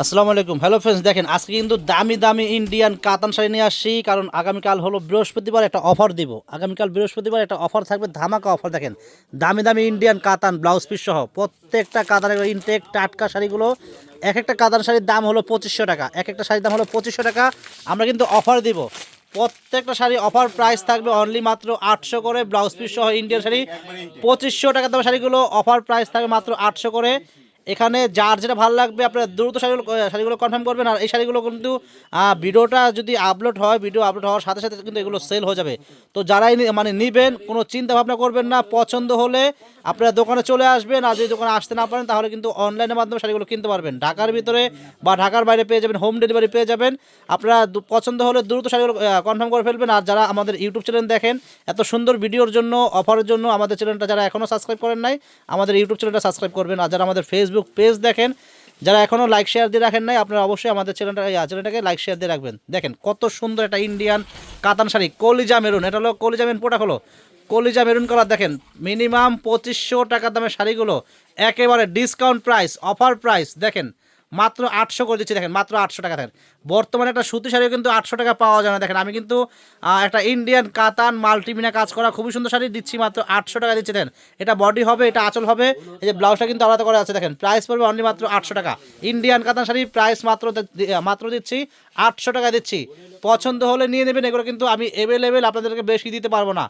আসসালামু আলাইকুম। Hello friends দেখেন, আজকে কিন্তু দামি দামি ইন্ডিয়ান কাতান শাড়ি নিয়ে আসছি, কারণ আগামীকাল হলো বৃহস্পতিবার একটা অফার দিব। আগামীকাল বৃহস্পতিবার একটা অফার থাকবে, ধামাকা অফার দেখেন, দামি দামি ইন্ডিয়ান কাতান ব্লাউজ পিস সহ প্রত্যেকটা কাতানের ইনটেক টাটকা শাড়িগুলো এক একটা কাতান শাড়ির দাম হলো পঁচিশশো টাকা। এক একটা শাড়ির দাম হলো পঁচিশশো টাকা। আমরা কিন্তু অফার দিব। প্রত্যেকটা শাড়ি অফার প্রাইস থাকবে অনলি মাত্র আটশো করে ব্লাউজ পিস সহ ইন্ডিয়ান শাড়ি। পঁচিশশো টাকা দাম শাড়িগুলো অফার প্রাইস থাকবে মাত্র আটশো করে। এখানে যার যেটা ভালো লাগবে, আপনারা দ্রুত শাড়িগুলো শাড়িগুলো কনফার্ম করবেন। আর এই শাড়িগুলো কিন্তু ভিডিওটা যদি আপলোড হয় ভিডিও আপলোড হওয়ার সাথে সাথে কিন্তু এগুলো সেল হয়ে যাবে। তো যারাই মানে নিবেন, কোনো চিন্তা ভাবনা করবেন না, পছন্দ হলে আপনারা দোকানে চলে আসবেন। আর যদি দোকানে আসতে না পারেন, তাহলে কিন্তু অনলাইনের মাধ্যমে শাড়িগুলো কিনতে পারবেন। ঢাকার ভিতরে বা ঢাকার বাইরে পেয়ে যাবেন হোম ডেলিভারি পেয়ে যাবেন। আপনারা পছন্দ হলে দ্রুত শাড়িগুলো কনফার্ম করে ফেলবেন। আর যারা আমাদের ইউটিউব চ্যানেল দেখেন, এত সুন্দর ভিডিওর জন্য অফারের জন্য আমাদের চ্যানেলটা যারা এখনও সাবস্ক্রাইব করেন নাই, আমাদের ইউটিউব চ্যানেলটা সাবস্ক্রাইব করবেন। আর যারা আমাদের ফেসবুক পেজ দেখেন। যারা এখনও লাইক শেয়ার দিয়ে রাখেন নাই, আপনারা অবশ্যই আমাদের চ্যানেলটা চ্যানেলটাকে লাইক শেয়ার দিয়ে রাখবেন। দেখেন, কত সুন্দর একটা ইন্ডিয়ান কাতান শাড়ি, কলিজা মেরুন। এটা হলো কলিজা মেরুন পোটা হলো। কলিজা মেরুন কালার দেখেন মিনিমাম পঁচিশশো টাকা দামের শাড়িগুলো, একেবারে ডিসকাউন্ট প্রাইস অফার প্রাইস দেখেন। মাত্র আটশো করে দিচ্ছি, দেখেন, মাত্র আটশো টাকা, দেখেন। বর্তমানে একটা সুতি শাড়িও কিন্তু আটশো টাকা পাওয়া যায় না, দেখেন। আমি কিন্তু একটা ইন্ডিয়ান কাতান মাল্টিমিনা কাজ করা খুবই সুন্দর শাড়ি দিচ্ছি, মাত্র আটশো টাকা দিচ্ছি, দেখেন। এটা বডি হবে, এটা আঁচল হবে, এই যে ব্লাউজটা কিন্তু আলাদা করে আছে, দেখেন। প্রাইস পড়বে অনলি মাত্র আটশো টাকা। ইন্ডিয়ান কাতান শাড়ি প্রাইস মাত্র মাত্র দিচ্ছি, আটশো টাকা দিচ্ছি। পছন্দ হলে নিয়ে নেবেন, এগুলো কিন্তু আমি অ্যাভেলেবেল আপনাদেরকে বেশি দিতে পারব না।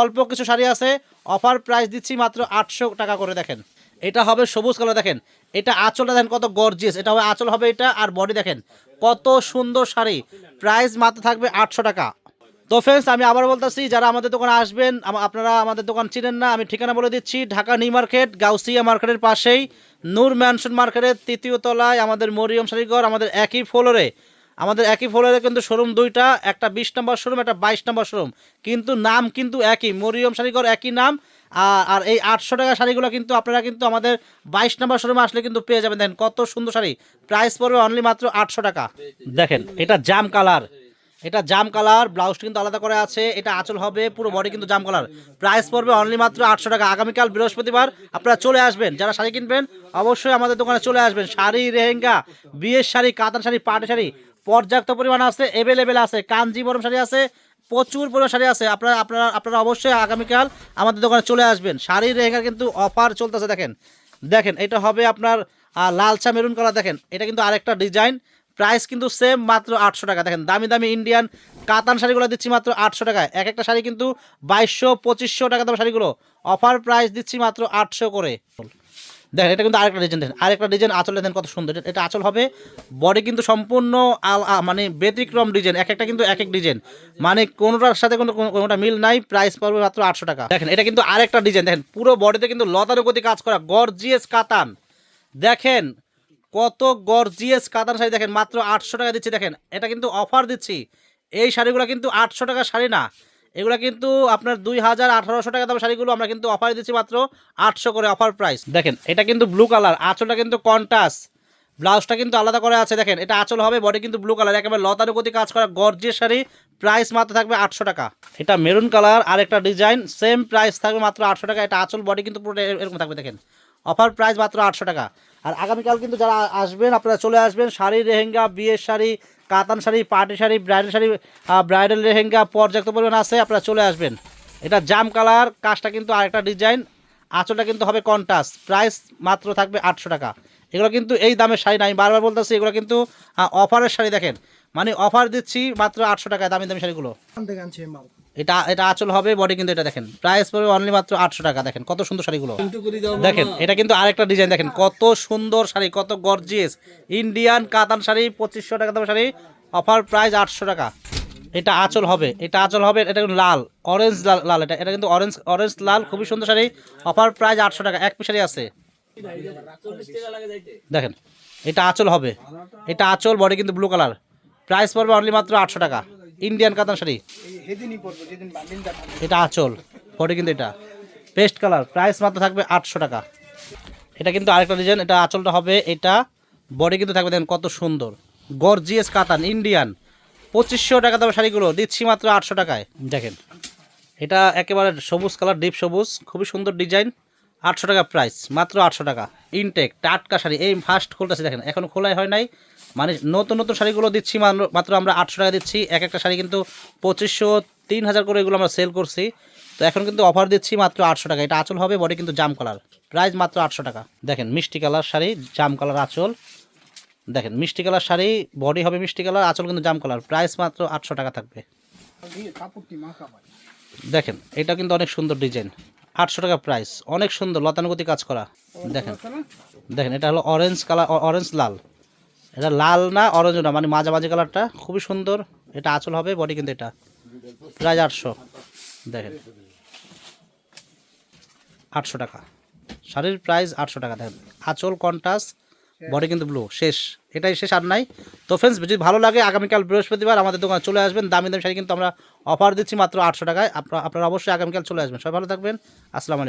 অল্প কিছু শাড়ি আছে অফার প্রাইস দিচ্ছি মাত্র আটশো টাকা করে, দেখেন। এটা হবে সবুজ কালার, দেখেন। এটা আঁচলটা দেখেন কত গর্জিয়াস এটা হবে আঁচল, হবে এটা আর বডি দেখেন কত সুন্দর শাড়ি। প্রাইস মাত্র থাকবে আটশো টাকা। তো ফ্রেন্ডস আমি আবার বলতেছি, যারা আমাদের দোকানে আসবেন আপনারা আমাদের দোকান চিনেন না, আমি ঠিকানা বলে দিচ্ছি, ঢাকা নিউ মার্কেট, গাউসিয়া মার্কেটের পাশেই, নূর ম্যানশন মার্কেটের তৃতীয় তলায়, আমাদের মরিয়ম শাড়িঘর, আমাদের একই ফ্লোরে আমাদের একই ফ্লোরে কিন্তু শোরুম দুইটা, একটা বিশ নম্বর শোরুম একটা বাইশ নম্বর শোরুম কিন্তু নাম কিন্তু একই, মরিয়ম শাড়িঘর একই নাম আর এই আটশো টাকা শাড়িগুলো কিন্তু আপনারা কিন্তু আমাদের বাইশ নম্বর শোরুমে আসলে কিন্তু পেয়ে যাবেন। দেখেন কত সুন্দর শাড়ি। প্রাইস পড়বে অনলি মাত্র আটশো টাকা। দেখেন, এটা জাম কালার এটা জাম কালার ব্লাউজটা কিন্তু আলাদা করে আছে। এটা আঁচল হবে, পুরো বডি কিন্তু জাম কালার প্রাইস পড়বে অনলি মাত্র আটশো টাকা। আগামীকাল বৃহস্পতিবার আপনারা চলে আসবেন। যারা শাড়ি কিনবেন, অবশ্যই আমাদের দোকানে চলে আসবেন। শাড়ি রেহেঙ্গা বিয়ের শাড়ি, কাতান শাড়ি, পাটি শাড়ি, পর্যাপ্ত পরিমাণ আছে অ্যাভেলেবেল আছে। কাঞ্জিবরম শাড়ি আছে। প্রচুর পরিমাণ শাড়ি আছে। আপনারা আপনারা আপনারা অবশ্যই আগামীকাল আমাদের দোকানে চলে আসবেন। শাড়ি রেহেঙ্গার কিন্তু অফার চলতেছে, দেখেন। দেখেন, এটা হবে আপনার লালচা মেরুন কালার দেখেন। এটা কিন্তু আরেকটা ডিজাইন প্রাইস কিন্তু সেম মাত্র আটশো টাকা। দেখেন, দামি দামি ইন্ডিয়ান কাতান শাড়িগুলো দিচ্ছি মাত্র আটশো টাকায়। এক একটা শাড়ি কিন্তু বাইশশো, পঁচিশশো টাকা দাম শাড়িগুলো। অফার প্রাইস দিচ্ছি মাত্র আটশো করে। দেখেন, এটা কিন্তু আরেকটা ডিজাইন দেখেন। আরেকটা ডিজাইন আঁচল, দেখেন কত সুন্দর। এটা- আঁচল হবে বডি কিন্তু সম্পূর্ণ মানে ব্যতিক্রম ডিজাইন এক একটা কিন্তু এক এক ডিজাইন মানে কোনোটার সাথে কোনো- কোনোটা মিল নাই প্রাইস পড়বে মাত্র আটশো টাকা। দেখেন, এটা কিন্তু আরেকটা ডিজাইন দেখেন। পুরো বডিতে কিন্তু লতানুগতি কাজ করা গর্জিয়াস কাতান। দেখেন, কত গর্জিয়াস কাতান শাড়ি, দেখেন, মাত্র আটশো টাকা দিচ্ছি, দেখেন। এটা কিন্তু অফার দিচ্ছি। এই শাড়িগুলো কিন্তু আটশো টাকা শাড়ি না। এগুলো কিন্তু আপনার দুই হাজার আঠারোশো টাকা দাম শাড়িগুলো আমরা কিন্তু অফার দিচ্ছি মাত্র আটশো করে অফার প্রাইস দেখেন, এটা কিন্তু ব্লু কালার আঁচলটা কিন্তু কন্টাস ব্লাউজটা কিন্তু আলাদা করে আছে, দেখেন, এটা আঁচল হবে বডি কিন্তু ব্লু কালার একেবারে লতানুগতি কাজ করা গর্জিয়াস শাড়ি প্রাইস মাত্র থাকবে আটশো টাকা। এটা মেরুন কালার আর একটা ডিজাইন সেম প্রাইস থাকবে মাত্র আটশো টাকা, এটা আঁচল বডি কিন্তু পুরো এরকম থাকবে, দেখেন। অফার প্রাইস মাত্র আটশো টাকা। আর আগামীকাল কিন্তু যারা আসবেন, আপনারা চলে আসবেন, শাড়ি রেহেঙ্গা বিয়ের শাড়ি, কাতান sari, party sari, bridal sari bridal, lehenga পর্যাপ্ত পরিমাণ আছে, আপনারা চলে আসবেন। এটা জাম কালার, কাজটা কিন্তু আরেকটা ডিজাইন, আঁচলটা কিন্তু হবে কন্টাস প্রাইস মাত্র থাকবে আটশো টাকা। এগুলো কিন্তু এই দামের শাড়ি না, আমি বারবার বলতেছি, এগুলো কিন্তু অফারের শাড়ি দেখেন। মানে অফার দিচ্ছি মাত্র আটশো টাকায় দামি দামি শাড়িগুলো। এটা এটা আঁচল হবে বডি কিন্তু এটা দেখেন। প্রাইস পড়বে অনলি মাত্র আটশো টাকা, দেখেন কত সুন্দর শাড়িগুলো। দেখেন, এটা কিন্তু আরেকটা ডিজাইন দেখেন কত সুন্দর শাড়ি, কত গর্জিয়াস ইন্ডিয়ান কাতান শাড়ি, পঁচিশশো টাকা দামের শাড়ি অফার প্রাইস আটশো টাকা। এটা আঁচল হবে, এটা আঁচল হবে, এটা লাল অরেঞ্জ লাল লাল, এটা এটা কিন্তু অরেঞ্জ অরেঞ্জ লাল, খুবই সুন্দর শাড়ি অফার প্রাইস আটশো টাকা, এক পিস শাড়ি আছে। দেখেন, এটা আঁচল হবে, এটা আঁচল বডি কিন্তু ব্লু কালার প্রাইস পড়বে অনলি মাত্র আটশো টাকা। ইন্ডিয়ান কাতান শাড়ি? এটা আঁচল বডি কিন্তু এটা। পেস্ট কালার প্রাইস মাত্র থাকবে আটশো টাকা। এটা কিন্তু আরেকটা ডিজাইন এটা আঁচলটা হবে এটা বডি কিন্তু থাকবে দেখেন কত সুন্দর। গর্জিয়াস কাতান ইন্ডিয়ান পঁচিশশো টাকা দামের শাড়িগুলো, দিচ্ছি মাত্র আটশো টাকায়। দেখেন, এটা একেবারে সবুজ কালার ডিপ সবুজ, খুবই সুন্দর ডিজাইন আটশো টাকা প্রাইস মাত্র আটশো টাকা। ইনটেক টাটকা শাড়ি এই ফার্স্ট খুলতেছি দেখেন এখনও খোলাই হয় নাই। মানে নতুন নতুন শাড়িগুলো দিচ্ছি মাত্র- আমরা আটশো টাকা দিচ্ছি। এক একটা শাড়ি কিন্তু পঁচিশশো তিন হাজার করে এগুলো আমরা সেল করছি। তো এখন কিন্তু অফার দিচ্ছি মাত্র আটশো টাকা। এটা আঁচল হবে বডি কিন্তু জাম কালার প্রাইস মাত্র আটশো টাকা। দেখেন মিষ্টি কালার শাড়ি জাম কালার আঁচল। দেখেন মিষ্টি কালার শাড়ি বডি হবে মিষ্টি কালার আঁচল কিন্তু জাম কালার প্রাইস মাত্র আটশো টাকা থাকবে। দেখেন এটা কিন্তু অনেক সুন্দর ডিজাইন আটশো টাকা প্রাইস অনেক সুন্দর, লতানুগতি কাজ করা। দেখেন দেখেন, এটা হলো অরেঞ্জ কালার অরেঞ্জ লাল। এটা লাল না অরেঞ্জ না মানে মাঝামাঝি কালারটা খুবই সুন্দর। এটা আঁচল হবে বডি কিন্তু এটা। প্রাইস আটশো। দেখেন, আটশো টাকা। শাড়ির প্রাইস আটশো টাকা। দেখেন, আঁচল কন্টাস বডি কিন্তু ব্লু শেষ। এটাই শেষ আর নাই। তো ফ্রেন্ডস যদি ভালো লাগে, আগামীকাল বৃহস্পতিবার আমাদের দোকানে চলে আসবেন। দামি দামি শাড়ি কিন্তু আমরা অফার দিচ্ছি মাত্র আটশো টাকায়। আপনারা অবশ্যই আগামীকাল চলে আসবেন। সবাই ভালো থাকবেন। আসসালামু